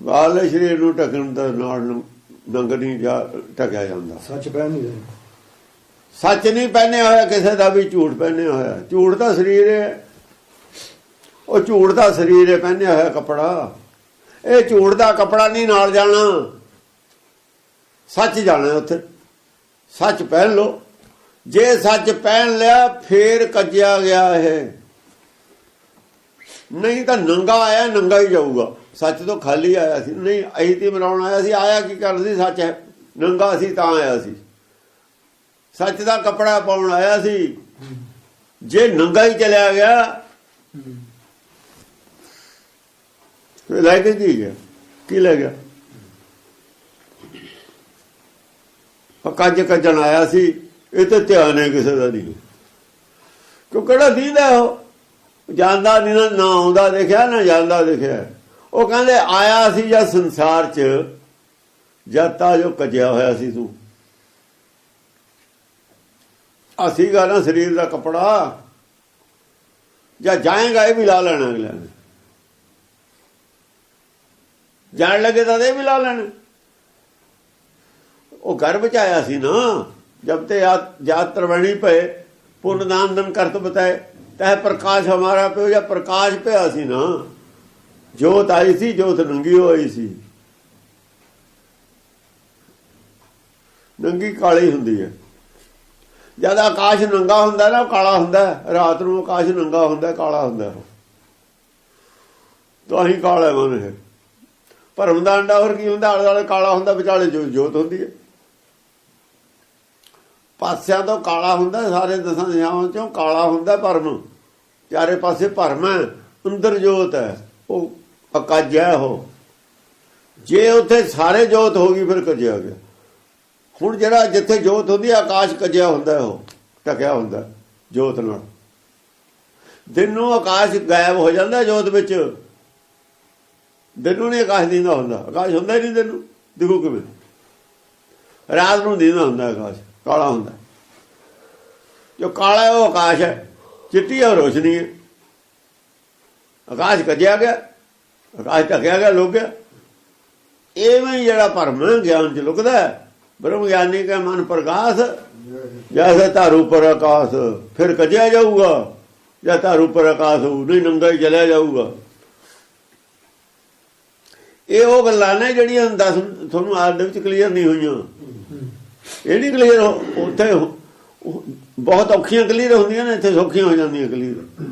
ਬਾਹਰਲੇ ਸਰੀਰ ਨੂੰ ਢਕਣ ਦਾ ਨਾਲ ਨੂੰ ਨੰਗ ਨਹੀਂ ਜਾ ਢਕਿਆ ਜਾਂਦਾ। ਸੱਚ ਨਹੀਂ ਰਹੇ ਸੱਚ ਨਹੀਂ ਪਹਿਨਿਆ ਹੋਇਆ ਕਿਸੇ ਦਾ ਵੀ ਝੂਠ ਪਹਿਨਿਆ ਹੋਇਆ। ਝੂਠ ਦਾ ਸਰੀਰ ਹੈ। ਉਹ ਝੂਠ ਦਾ ਸਰੀਰ ਹੈ ਪਹਿਨਿਆ ਹੋਇਆ ਕੱਪੜਾ। ਇਹ ਝੂਠ ਦਾ ਕੱਪੜਾ ਨਹੀਂ ਨਾਲ ਜਾਣਾ। ਸੱਚ ਜਾਣਾ ਉੱਥੇ। ਸੱਚ ਪਹਿਨ ਲੋ ਜੇ ਸੱਚ ਪਹਿਨ ਲਿਆ ਫੇਰ ਕੱਜਿਆ ਗਿਆ ਇਹ। ਨਹੀਂ ਤਾਂ ਨੰਗਾ ਆਇਆ ਨੰਗਾ ਹੀ ਜਾਊਗਾ। ਸੱਚ ਤੋਂ ਖਾਲੀ ਆਇਆ ਸੀ। ਨਹੀਂ, ਅਸੀਂ ਤੇ ਮਨਾਉਣ ਆਇਆ ਸੀ। ਆਇਆ ਕੀ ਕਰਨ ਸੀ ਸੱਚ ਹੈ। ਨੰਗਾ ਸੀ ਤਾਂ ਆਇਆ ਸੀ। ਸੱਚ ਦਾ ਕੱਪੜਾ ਪਾਉਣ ਆਇਆ ਸੀ। ਜੇ ਨੰਗਾ ਹੀ ਚਲਿਆ ਗਿਆ, ਫਿਰ ਲੈ ਕੇ ਕੀ ਗਿਆ? ਕੀ ਲੈ ਗਿਆ? ਉਹ ਕੱਜ ਕੱਜਣ ਆਇਆ ਸੀ। ਇਹ ਤੇ ਧਿਆਨ ਹੈ ਕਿਸੇ ਦਾ ਨਹੀਂ। ਕਿਉਂ ਕਿਹੜਾ ਦੀਦਾ ਉਹ? ਜਾਂਦਾ ਨਹੀਂ ਨਾ ਆਉਂਦਾ ਦੇਖਿਆ, ਨਾ ਜਾਂਦਾ ਦੇਖਿਆ। ਉਹ ਕਹਿੰਦੇ ਆਇਆ ਸੀ ਜਾਂ ਸੰਸਾਰ 'ਚ, ਜਦ ਤਾਂ ਜੋ ਕੱਜਿਆ ਹੋਇਆ ਸੀ ਤੂੰ। ਅਸੀਂ ਗਾ ਨਾ ਸਰੀਰ ਦਾ ਕਪੜਾ, ਜਾਂ ਜਾਏਗਾ ਇਹ ਵੀ ਲਾ ਲੈਣਾ ਅਗਲੇ ਨੇ। ਜਾਣ ਲੱਗੇ ਤਾਂ ਇਹ ਵੀ ਲਾ ਲੈਣਾ। ਉਹ ਗਰਭ ਚ ਆਇਆ ਸੀ ਨਾ ਜਬ ਤੇ ਜਾਤ ਤਰਵਣੀ ਪਏ ਪੁੰਨਦਾਨ ਦਨ ਕਰਤ ਬਤਾਏ, ਤਹ ਪ੍ਰਕਾਸ਼ ਹਮਾਰਾ ਪਿਓ ਜਾਂ ਪ੍ਰਕਾਸ਼ ਪਿਆ ਸੀ ਨਾ। ਜੋਤ ਆਈ ਸੀ ਜੋਤ ਨੰਗੀ ਹੋਈ ਸੀ। ਨੰਗੀ ਕਾਲੀ ਹੁੰਦੀ ਹੈ। ਜਦ ਆਕਾਸ਼ ਨੰਗਾ ਹੁੰਦਾ ਨਾ ਕਾਲਾ ਹੁੰਦਾ ਰਾਤ ਨੂੰ ਆਕਾਸ਼ ਨੰਗਾ ਹੁੰਦਾ, ਕਾਲਾ ਹੁੰਦਾ ਤਾਂ ਹੀ ਕਾਲਾ ਮਨ ਹੈ ਭਰਮ ਦਾ ਅੰਡਾ ਹੋਰ ਕੀ ਹੁੰਦਾ? ਆਲੇ ਦੁਆਲੇ ਕਾਲਾ ਹੁੰਦਾ, ਵਿਚਾਲੇ ਜੋ ਜੋਤ ਹੁੰਦੀ ਹੈ। ਪਾਸਿਆਂ ਤੋਂ ਕਾਲਾ ਹੁੰਦਾ, ਸਾਰੇ ਦਸਾਂ ਦਿਸ਼ਾਵਾਂ ਚੋਂ ਕਾਲਾ ਹੁੰਦਾ ਭਰਮ ਚਾਰੇ ਪਾਸੇ ਭਰਮ ਹੈ, ਅੰਦਰ ਜੋਤ ਹੈ, ਉਹ ਅਕਜ ਉਹ ਜੇ ਉੱਥੇ ਸਾਰੇ ਜੋਤ ਹੋ ਗਈ, ਫਿਰ ਕੱਜਿਆ ਗਿਆ। ਹੁਣ ਜਿਹੜਾ ਜਿੱਥੇ ਜੋਤ ਹੁੰਦੀ ਆਕਾਸ਼ ਕੱਜਿਆ ਹੁੰਦਾ ਉਹ, ਢਕਿਆ ਹੁੰਦਾ ਜੋਤ ਨਾਲ। ਦਿਨ ਨੂੰ ਆਕਾਸ਼ ਗਾਇਬ ਹੋ ਜਾਂਦਾ ਜੋਤ ਵਿੱਚ। ਦਿਨ ਨੂੰ ਨਹੀਂ ਆਕਾਸ਼ ਦੀਂਦਾ ਹੁੰਦਾ। ਆਕਾਸ਼ ਹੁੰਦਾ ਹੀ ਨਹੀਂ ਦਿਨ। ਨੂੰ ਦਿਖੂ ਕਿਵੇਂ। ਰਾਤ ਨੂੰ ਦੀਂਦਾ ਹੁੰਦਾ ਆਕਾਸ਼, ਕਾਲਾ ਹੁੰਦਾ। ਜੋ ਕਾਲਾ ਉਹ ਆਕਾਸ਼ ਹੈ। ਚਿੱਟੀ ਉਹ ਰੋਸ਼ਨੀ ਹੈ। ਆਕਾਸ਼ ਕੱਜਿਆ ਗਿਆ। ਰਾਜ ਢਕਿਆ ਗਿਆ? ਲੁਕ ਐਵੇਂ ਜਿਹੜਾ ਭਰਮ ਗਿਆਨ ਚ ਲੁਕਦਾ ਹੈ, ਬ੍ਰਹਮ ਗਿਆਨੀ ਕਾ ਮਨ ਪ੍ਰਕਾਸ਼ ਜੈਸੇ ਧਾਰੂ ਪਰ ਆਕਾਸ਼ ਫਿਰ ਕੱਜਿਆ ਜਾਊਗਾ, ਜਾਂ ਧਾਰੂ ਪਰ ਆਕਾਸ਼ ਹੋਊ, ਨਹੀਂ ਨੰਗਾ ਹੀ ਚਲਿਆ ਜਾਊਗਾ। ਇਹ ਉਹ ਗੱਲਾਂ ਨੇ ਜਿਹੜੀਆਂ ਦਸ, ਤੁਹਾਨੂੰ ਆਦ ਦੇ ਵਿੱਚ ਕਲੀਅਰ ਨਹੀਂ ਹੋਈਆਂ। ਇਹ ਨਹੀਂ ਕਲੀਅਰ ਉੱਥੇ ਬਹੁਤ ਔਖੀਆਂ ਕਲੀਅਰ ਹੁੰਦੀਆਂ ਨੇ, ਇੱਥੇ ਸੌਖੀਆਂ ਹੋ ਜਾਂਦੀਆਂ ਕਲੀਅਰ